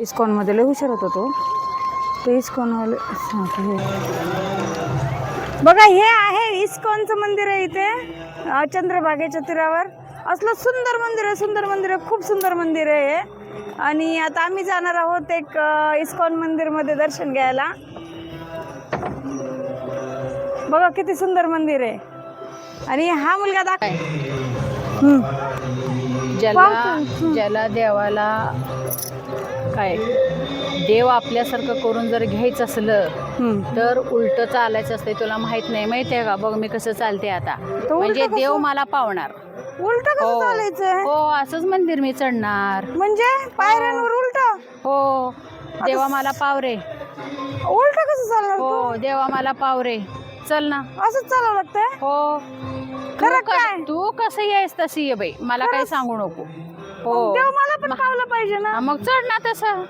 इस्कॉनमध्ये लय हुशार होता तो ते इस्कॉनवाले. बघा हे आहे इस्कॉनचं मंदिर आहे इथे चंद्रभागेच्या तीरावर असलं सुंदर मंदिर आहे सुंदर मंदिर आहे खूप सुंदर मंदिर आहे हे. आणि आता आम्ही जाणार आहोत एक इस्कॉन मंदिरमध्ये दर्शन घ्यायला बघा किती सुंदर मंदिर आहे आणि हा मुलगा दाख हम्म. ज्याला. ज्याला देवाला काय देव आपल्यासारखं करून जर घ्यायचं असलं. तर उलट चालायचं असते तुला माहीत नाही. माहिती आहे का? बघ मी कसं चालते आता. उलटं म्हणजे कसं? देव मला पावणार. उलट कसं हो. चालायचं हो असंच मंदिर मी चढणार. म्हणजे पायऱ्यांवर उलट? हो. देवा मला पावरे. उलट कसं चालणार तू? हो देवा मला पावरे. चल ना. असंच चालावं लागतंय? हो. खरं तू क- काय? तू कसं यायस तशी ये बाई? मला काही सांगू नको. हो. तेव्हा मला पण पावलं पाहिजे ना. हा, मग चढ ना तसं.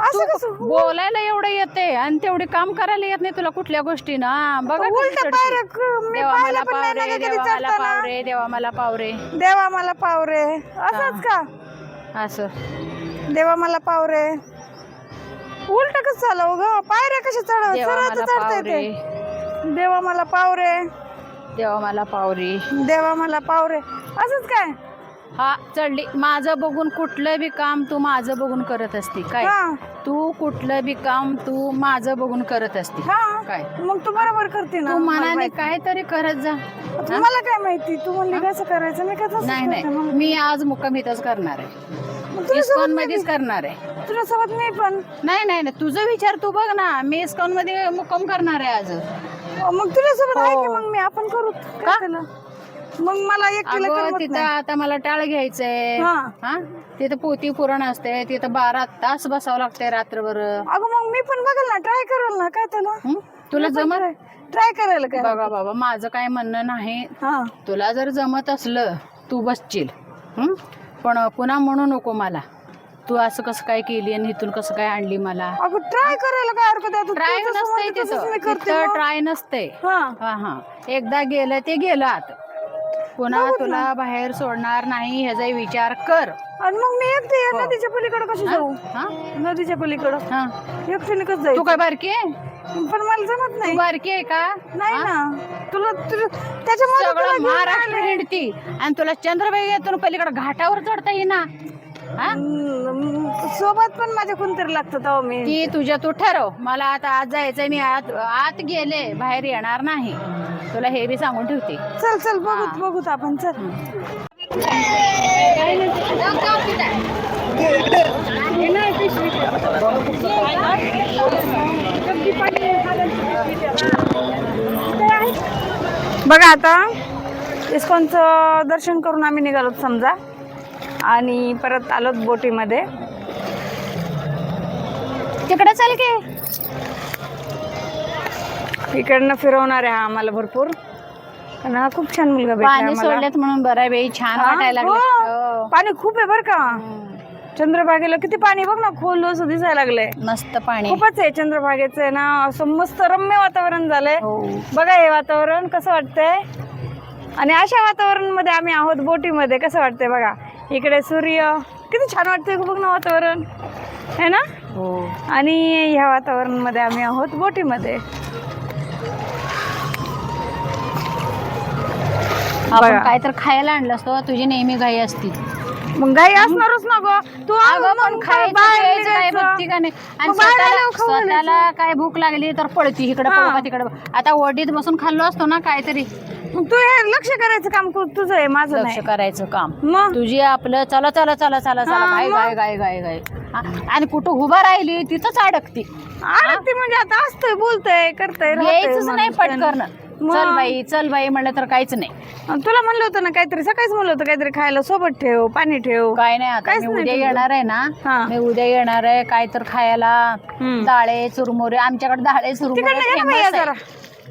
असं कसं? बोलायला एवढं येते आणि तेवढे काम करायला येत नाही तुला कुठल्या गोष्टी ना. बघा कशी उलट चढशील. पायऱ्या क- मी देवा पाहिलं मला पण नाही ना पावरे कधी देवा मला चढताना. पावरे देवा मला पावरे. देवा मला पावरे. असंच का? असं. देवा मला पावरे. उलट कसं चालव ग पायऱ्या कशा चढव देवा सरळ मला चढता पावरे. येते देवा मला पावरे. देवा मला पावरे. देवा मला पावरे. असंच काय? हा चढली माझं बघून कुठलं बी काम तू माझं बघून करत असती काय? हा. तू कुठलं बी काम तू माझं बघून करत असती हा. काय? मग तू बरोबर करते ना तू मनाने. काय तरी करत जा. मला काय माहिती? तू म्हणली कसं करायचं? मी कसं नाही नाही. मी आज मुक्काम इथंच करणार आहे. इस्कॉन मध्येच करणार आहे. तुझ्यासोबत मी पण. नाही नाही नाही. तुझं विचार तू बघ ना. मी इस्कॉनमध्ये मुक्काम करणार आहे आज. मग तुझ्यासोबत आहे की हो. मग मी? आपण करू. काय त्याला? मग मला एकटीला अगं करमत तिथं नाही. आता मला टाळ घ्यायचंय. हा. हा? तिथं पोती पुरण असते तिथं बारा तास बसावं लागतंय रात्रभर. अगं मग मी पण बघल ना ट्राय करेल ना काय त्याला? हं? तुला जमत? ट्राय करायला काय बघा बाबा माझं काय म्हणणं नाही. हा. तुला जर जमत असलं तू बसशील. हं? पण पुन्हा म्हणू नको मला. तू असं कसं काय केली आणि इथून कसं काय आणली मला? अगं ट्राय करायला काय हरकत आहे? ट्राय नसतंय तसंच मी तिथं करते तिथं मग. ट्राय नसते हा. हा हा. एकदा गेलं ते गेलं आत. पुन्हा तुला बाहेर सोडणार नाही ह्याचा विचार कर. आणि मग मी एकटी हो. नदीच्या पलीकडे कशी जाऊ? हा? नदीच्या पलीकडं. हा. एकटीने कसं तू जायचं काय बारकी आहे? पण मला जमत तू नाही. बारकी आहे का? नाही ना. तुला तुला त्याच्यामुळे तुला सगळं घेऊन महाराष्ट्र आले. हिंडती. आणि तुला चंद्रबाई पलीकडे घाटावर चढता येईना. हा? सोबत पण माझ्या कोणतरी लागतं तेव्हा मी. ती तुझ्या तू ठरव. मला आता आज जायचंय मी आत आत गेले बाहेर येणार नाही. तुला हे बी सांगून ठेवते. चल चल बघूत बघूत आपण चल. बघा आता इस्कॉनचं दर्शन करून आम्ही निघालो समजा. आणि परत आलोत बोटीमध्ये. तिकडे चल की. इकडनं फिरवणार आहे हा आम्हाला भरपूर. आणि हा खूप छान मुलगा पाणी. सोडलेत म्हणून बरं आहे बाई छान हा? वाटायला हो. लागलं पाणी खूप आहे बरं का. चंद्रभागेला किती पाणी बघ ना खोल असं दिसायला लागलंय. मस्त पाणी. खूपच आहे चंद्रभागेचं आहे ना असं मस्त रम्य वातावरण झालंय. हो. बघा हे वातावरण कसं वाटतंय. आणि अशा वातावरणमध्ये आम्ही आहोत बोटीमध्ये. कसं वाटतंय बघा? इकडे सूर्य. किती छान वाटतंय बघ ना वातावरण. है ना? हो. आणि ह्या वातावरणमध्ये आम्ही आहोत बोटीमध्ये. आपण. काय तर खायला आणलं असतो तुझी नेहमी घाई असती. मग घाई असणारच ना गं. तू अगं पण खायचं. बघती का नाही? आणि स्वतःला. स्वतःला काय भूक लागली तर पळती. इकडे. पळू का तिकडे? आता वडीत बसून खाल्लो असतो ना काहीतरी. मग तू हे लक्ष करायचं काम तुझं आहे माझं लक्ष नाही. करायचं काम. मग? तुझी आपलं चला चला चला चला चला हा, गाय मग? गाय गाय गाय गाय हा, आणि कुठं उभा राहिली तिथंच अडकती. आरती म्हणजे आता असतंय बोलतय करतय यायचंच नाही मग? चल बाई चल बाई म्हणलं तर काहीच नाही. तुला म्हणलं होतं ना काहीतरी सकाळीच म्हणलं होतं काहीतरी खायला सोबत ठेव पाणी ठेव. काय नाही आता काहीच मी नाही उद्या तुझं. येणार आहे ना. मी उद्या येणार आहे काय तर खायला. हम्म. डाळे चुरमुरे आमच्याकडे डाळे चुरमुरे जरा.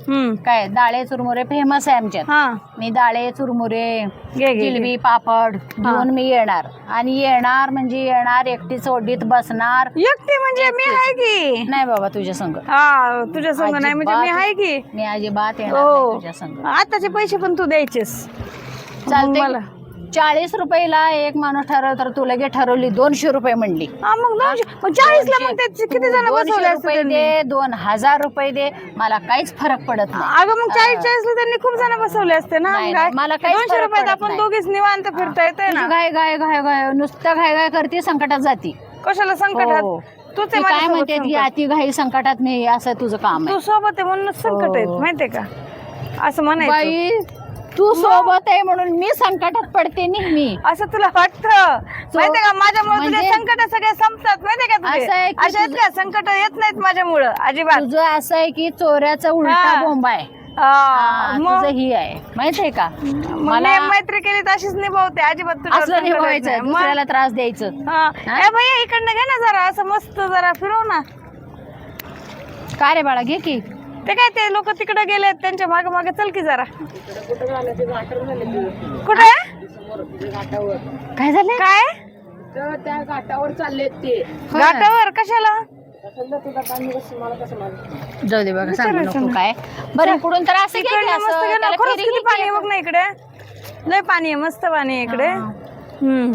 हम्म. काय डाळे चुरमुरे फेमस आहे आमच्यात. हा. मी डाळे चुरमुरे घे जिलबी पापड घेऊन मी येणार. आणि येणार म्हणजे येणार एकटी सोडीत बसणार. एकटी म्हणजे मी आहे की? नाही बाबा तुझ्या संग. हा तुझ्या संग नाही म्हणजे मी. आहे की? मी अजिबात येणार हो. तुझ्या संग. आताचे पैसे पण तू द्यायचेस. चालतंय मग मला चाळीस रुपयाला एक माणूस ठरव तर तू लगे ठरवली दोनशे रुपये म्हणली. हा मग दोनशे मग चाळीसला मग त्याचे किती जण दोनशे बसवले असते रुपये त्यांनी? दे दोन हजार रुपये दे. मला काहीच फरक पडत नाही. अगं मग चाळीस चाळीसला त्यांनी खूप जण बसवले असते ना? नाही, काय? नाही, मला काहीच दोनशे फरक रुपयात पडत आपण नाही. दोघीच निवांत फिरता येते तुझी ना? गाय गाय गाय गाय नुसतं घाय घाय करते संकटात जाती. कशाला हो. संकटात तूच ती आहे काय माझ्यासोबत म्हणते की संकट. अति घाई संकटात नाही असं तुझं काम आहे. तू सोबत आहे म्हणून संकट आहेत हो. माहितीये का? असं म्हणायचं. बाई तू सोबत आहे म्हणून मी संकटात पडते नेहमी. असं तुला वाटतं? माहितीये का माझ्यामुळे तुझे म्हणजे- संकट सगळे संपतात माहितीये का तुझे? असं आहे की अशा आहेत का? संकट येत नाहीत माझ्यामुळं अजिबात. तुझं असं आहे की चोऱ्याचा उलटा हा. बोंबा आहे. हा, हा, मग? तुझं ही आहे. माहितीये का? मग मला मी मैत्री केली तर अशीच निभावते. अजिबात तुझ्यावर असलं संकट येत निभावायचं नाही. मग- दुसऱ्याला त्रास द्यायचं. हा. हा? ए भैया इकडनं घे ना जरा असं मस्त जरा फिरव ना. का रे बाळा घे की. ते काय ते लोक तिकडे गेले त्यांच्या मागे मागे चल की जरा. कुठे काय झालं? काय? त्या घाटावर चालले ते. घाटावर? कशाला? जाऊ दे बघा सांगू नको काय. बरं इकडून तर असं असं, मस्त खरंच किती पाणी की आहे बघ ना इकडे. लय पाणी आहे मस्त पाणी आहे इकडे. हा. हम्म.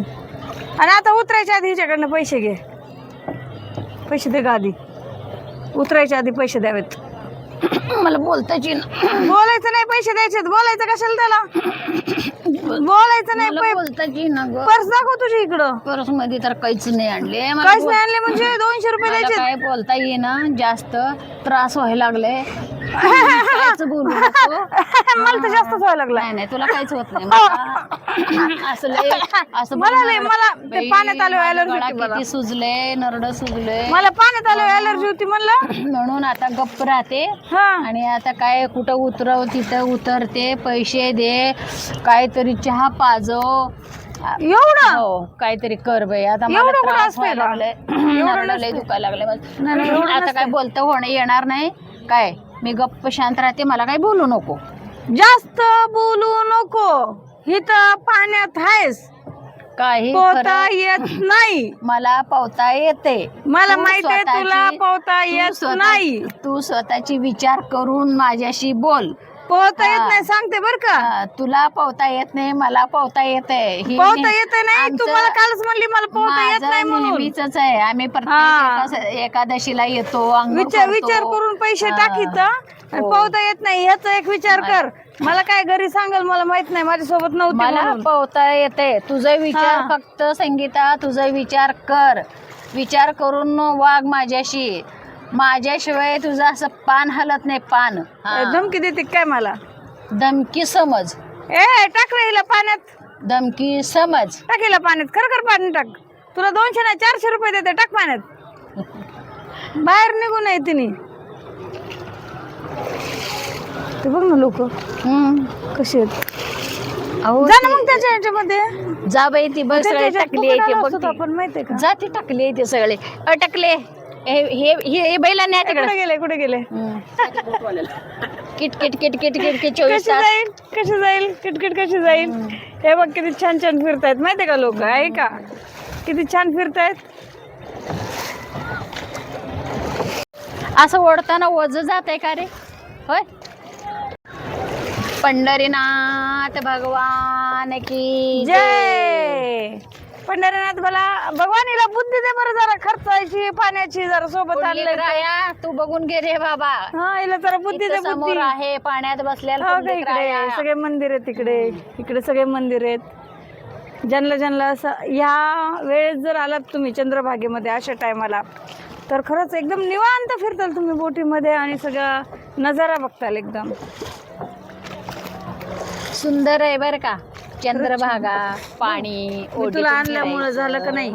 आणि आता उतरायच्या आधी हिच्याकडनं पैसे घे. पैसे दे ग आधी उतरायच्या आधी पैसे द्यावेत. मला बोलताच येईना. बोलायचं नाही पैसे द्यायचे बोलायचं कशाला त्याला? बोलायचं नाही मला बोलताच येईना ग पर्स दाखव तुझी इकडं. परसमध्ये तर काहीच नाही आणले. मला काहीच बोल- नाही आणले म्हणजे दोनशे रुपये मला द्यायचे काय बोलता येईना जास्त त्रास व्हायला लागले बोलू नको. मला तर जास्तच व्हायला लागला. नाही नाही तुला काहीच होत नाही. मला असं लय असं मला बघ लय- नरड- मला ते बाई, पाण्यात आल्यावर माझं allergy गळा होती मला. किती सुजले नरड सुजले. मला पाण्यात आलं अलर्जी होती म्हणलं. म्हणून आता गप्प राहते. हा. आणि आता काय कुठं उतरव तिथं उतरते पैसे दे काहीतरी चहा पाजव. एवढं? हो काहीतरी कर बाई. आता मला एवढं कुठं त्रास असतंय व्हायला का? लागलाय. एवढं नरड लय नसतंय. दुखायला लागले नाही, नाही, एवढं आता काय बोलतं होणं येणार नाही. काय? मी गप्प शांत राहते मला काही बोलू नको. जास्त बोलू नको. इथं पाण्यात आहेस. काही पोहता खरं येत नाही. मला पावता येते. मला तू माहीत आहे स्वतःची- तुला पोहता तू येत स्वतः- नाही. तू स्वतःची विचार करून माझ्याशी बोल. पोहता येत. नाही सांगते बर का हा, तुला पावता येत नाही मला पावता येते ही पोहता ने- येत नाही तू आमचं- मला कालच म्हणली मला पोहता येत माझं नाही म्हणून नेहमीच आहे आम्ही हा. प्रत्येक एकादशीला येतो अंघोळ विचार करतो. विचार करून पैसे हा. टाकीत आणि हो. पोहता येत नाही ह्याचा एक विचार कर मला काय घरी सांगाल मला माहीत नाही माझ्यासोबत नव्हती मला म्हणून. पावता येते तुझा विचार हा. फक्त संगीता तुझा विचार कर विचार करून वाग माझ्याशी माझ्याशिवाय तुझं असं पान हलत नाही पान. हा. धमकी देते काय मला? धमकी समज. ए टाक रे हिला पाण्यात. धमकी समज. टाक हिला पाण्यात. खरं खरं पाणी टाक. तुला दोनशे नाही चारशे रुपये देते टाक पाण्यात. बाहेर निघून आहे तिने. ते बघ ना लोक. हम्म. कसे आहेत. अहो जा ना मग त्याच्या ह्याच्यामध्ये. जा बाई ती बघ त्याच्या सगळे ह्याच्यात टाकली आहे ते पकडायला असतो. आपण माहितीये का? जा ती टाकली आहे ते सगळे. अटकले. हे हे हे बैला न्या ए, तिकडे कुठे गेले कुठे गेले? किट किट किट किट किट किट चोवीस कशी तास. जाईल? कशी जाईल? किटकिट कशी जाईल? हे बघ किती छान छान फिरतायत. माहितीये का लोक? आहे का? किती छान फिरतायत. असं ओढताना ओझ जात आहे का रे? होय? पंढरीनाथ भगवान की जय! पंढरीनाथ मला भगवानीला बुद्धी दे बरं जरा खर्चायची पाण्याची जरा सोबत ते. राया तू बघून घे रे बाबा. हा हिला जरा बुद्धी दे इथं समोर बुद्धी आहे पाण्यात बसलेला हो का इकडे राया. सगळे मंदिर आहेत तिकडे इकडे सगळे मंदिर आहेत. ज्यांना ज्यांना असं ह्या वेळेस जर आलात तुम्ही चंद्रभागेमध्ये अशा टायमाला तर खरंच एकदम निवांत फिरताल तुम्ही बोटीमध्ये आणि सगळा नजारा बघताल एकदम. सुंदर आहे बर का. चंद्रभागा पाणी मी तुला आणल्यामुळं. झालं का नाही?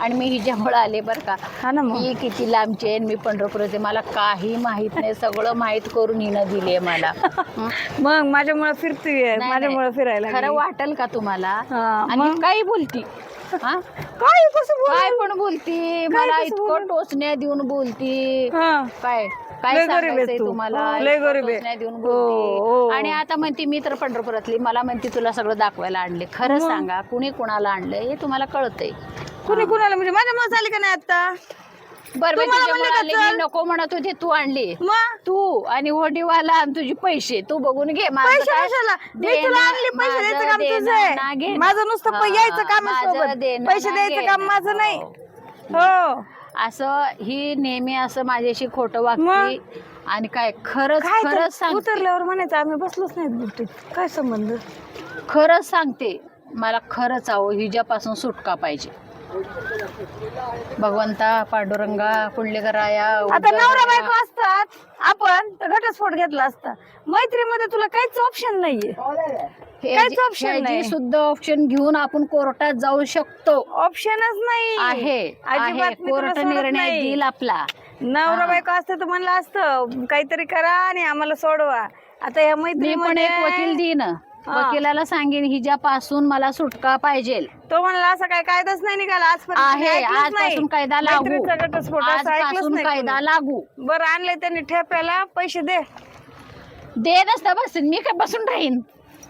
आणि मी हिच्यामुळे आले बर का. हा ना मग. ही किती लांबची आहे आणि मी पंढरपूरचे. मला काही माहीत नाही. सगळं माहीत करून हिनं दिले मला. हं? मग माझ्यामुळे फिरतोय. नाही, माझ्यामुळे फिरायला खरं लागली. वाटेल का तुम्हाला? हा, आणि मग? काही बोलती. हा? काय कसं बोल? काय पण बोलती मला कसं इतकं? टोचण्या देऊन बोलती. हा. काय काय गरीब आहेस सांगायचंय तू. तुम्हाला? हो, लय इतकं गरीब आहे. टोचण्या देऊन हो, बोलती. हो. आणि आता म्हणते मी तर पंढरपुरातली. मला म्हणते तुला सगळं दाखवायला आणले. खरं सांगा कुणी कुणाला आणलंय हे तुम्हाला कळतंय. कुणी कुणाला? म्हणजे माझ्यामुळे झाली का नाही आता बरं मी तुम्हाला तुझ्यामुळे म्हणले आले का मी चल? नको म्हणत होते तू आणली. मग? तू आणि होडीवाला आणि तुझे पैसे तू बघून घे. माझं पैसे काय कशाला? मी देणं- तुला आणली पैसे माझं द्यायचं काम देणं तुझं ना आहे घेणं. माझं नुसतं हा, यायचं काम आहे माझं सोबत. देणं पैसे ना द्यायचं काम घेणं. माझं नाही. हो. हो. असं ही नेहमी असं माझ्याशी खोटं? वागते आणि काय खरंच काय तर खरंच सांगते. उतरल्यावर म्हणायचं आम्ही बसलोच बुटीत काय संबंध? खरंच सांगते मला खरंच आहो हिच्यापासून सुटका पाहिजे. भगवंता पांडुरंगा पुंडलिकराया आता नवरा बायको असतात. आपण तर घटस्फोट घेतला असता. मैत्रीमध्ये तुला काहीच ऑप्शन नाहीये. काहीच option नाही. सुद्धा ऑप्शन घेऊन आपण कोर्टात जाऊ शकतो. ऑप्शनच नाही. आहे. अजिबात आहे. मी तुला कोर्ट सोडत निर्णय नाही. देईल आपला. नवरा. बायको असते तर म्हणलं असतं. काहीतरी करा आणि आम्हाला सोडवा. आता या मी पण मैत्रीमध्ये एक वकील देईन. हा. वकिलाला सांगेन हिच्यापासून मला सुटका पाहिजे. तो म्हणला असं काय कायदाच नाही निघाला आजपर्यंत आहे ऐकलंच नाही. आजपासून कायदा लागू. मैत्रीचा घटस्फोट असं ऐकलंच आजपासून नाही कायदा कोणी. लागू. बरं आणलंय त्यांनी ठेप्याला पैसे दे. दे नसता बस मी काय बसून राहीन?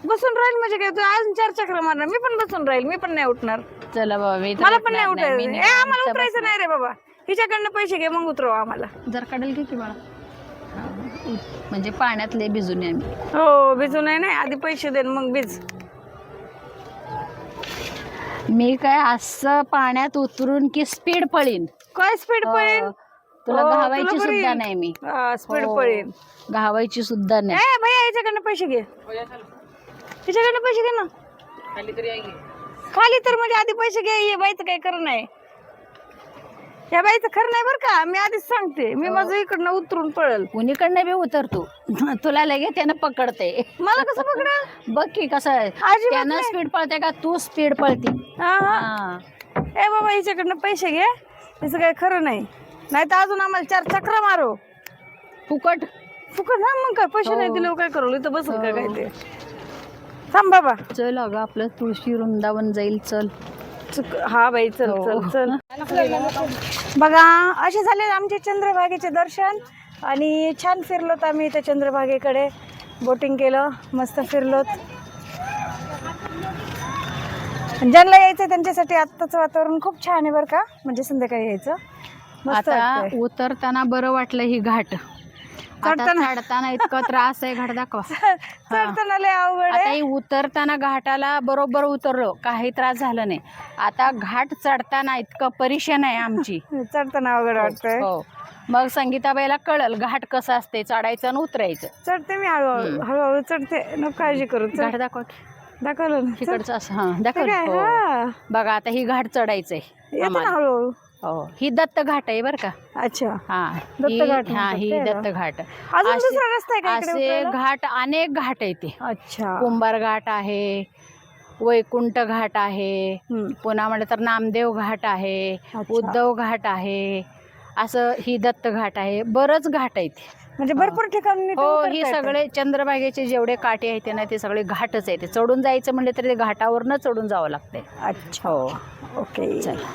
बसून राहील म्हणजे काय? तू अजून चार चक्र मारणार. मी पण बसून राहील मी पण नाही उठणार. चला बाबा मी तर मला पण नाही उठणार उठायचं. मी ए आम्हाला उतरायचं नाही रे बाबा. हिच्याकडनं पैसे घे मग उतरव आम्हाला. जर काढेल की की बाळा? म्हणजे पाण्यात लय भिजून आहे आम्ही. हो भिजू नाही नाही आधी पैसे दे मग भिज. मी काय असं पाण्यात उतरून की स्पीड पळीन. काय स्पीड पळेल हो. तुला हो, घावायची तुला बरं सुद्धा. नाही मी. स्पीड हो. पळेल घावायची सुद्धा नाही. ए भैया याच्याकडनं पैसे घे. तिच्याकडनं पैसे घे ना. खाली तर म्हणजे आधी पैसे घे हे बाईचं काही खरं नाही या बाईचं खरं नाही बरं का. मी आधीच सांगते. मी माझं इकडनं उतरून पळल. कुणीकडनं बी उतरतो. तुला लगे त्यानं पकडते. मला कसं पकडल बघ की कसं आहे. अजिबात त्यानं नाही. स्पीड पळते का तू स्पीड पळते. हा हा. हा. ए बाबा हिच्याकडनं पैसे घे. तिचं काही खरं नाही. नाही तर अजून आम्हाला चार चक्र मारो. फुकट. फुकट ना मग काय? पैसे नाही हो. दिले काय करू? इथं बसल का हो. काय ते? थांब बाबा. चल अगं आपलं तुळशी वृंदावन जाईल. चल. चुक- हा बाई चल हो. चल चल. बघा असे झाले आमचे चंद्रभागेचे दर्शन. आणि छान फिरलोत आम्ही त्या चंद्रभागेकडे. बोटिंग केलं मस्त फिरलोत. ज्यांना यायचं त्यांच्यासाठी आत्ताचं वातावरण खूप छान आहे बरं का? म्हणजे संध्याकाळी यायचं. मस्त आता वाटतंय. उतरताना बरं वाटलं ही घाट. चढताना- चढताना इतका त्रास आहे घाट दाखवा. चढताना लय अवघड आता आहे ही उतरताना घाटाला बरोबर उतरलो काही त्रास झाला नाही. आता घाट चढताना इतकं परेशान आहे आमची. चढताना अवघड वाटतंय. हो. मग संगीताबाईला कळल घाट कसं असते चढायचं आणि उतरायचं. चढते मी हळूहळू हळूहळू चढते. नको काळजी करू चढ. घाट दाखव दाखवलं ना चढ. तिकडचं असं हा ते दाखव काय हो. हा. बघा आता ही घाट चढायचंय येते ना आम्हाला. हळूहळू. हो. ही दत्त घाट आहे बरं का. अच्छा. हा दत्त ही- घाट हा म्हणतात ही? दत्त घाट अजून असे- दुसरा रस्ता आहे का इकडे असे उतरायला? घाट अनेक घाट आहे ते. अच्छा. कुंभार घाट आहे वैकुंठ घाट आहे हम्म. पुन्हा म्हटलं तर नामदेव घाट आहे अच्छा. उद्धव घाट आहे असं ही दत्त घाट आहे. बरंच घाट आहेत म्हणजे भरपूर ठिकाणी ते हो ही. सगळे चंद्रभागेचे जेवढे काटे आहेत ना ते सगळे घाटच आहेत चढून जायचं म्हणलं तरी ते घाटावरनं चढून जावं लागतंय. अच्छा. हो. ओके. चला.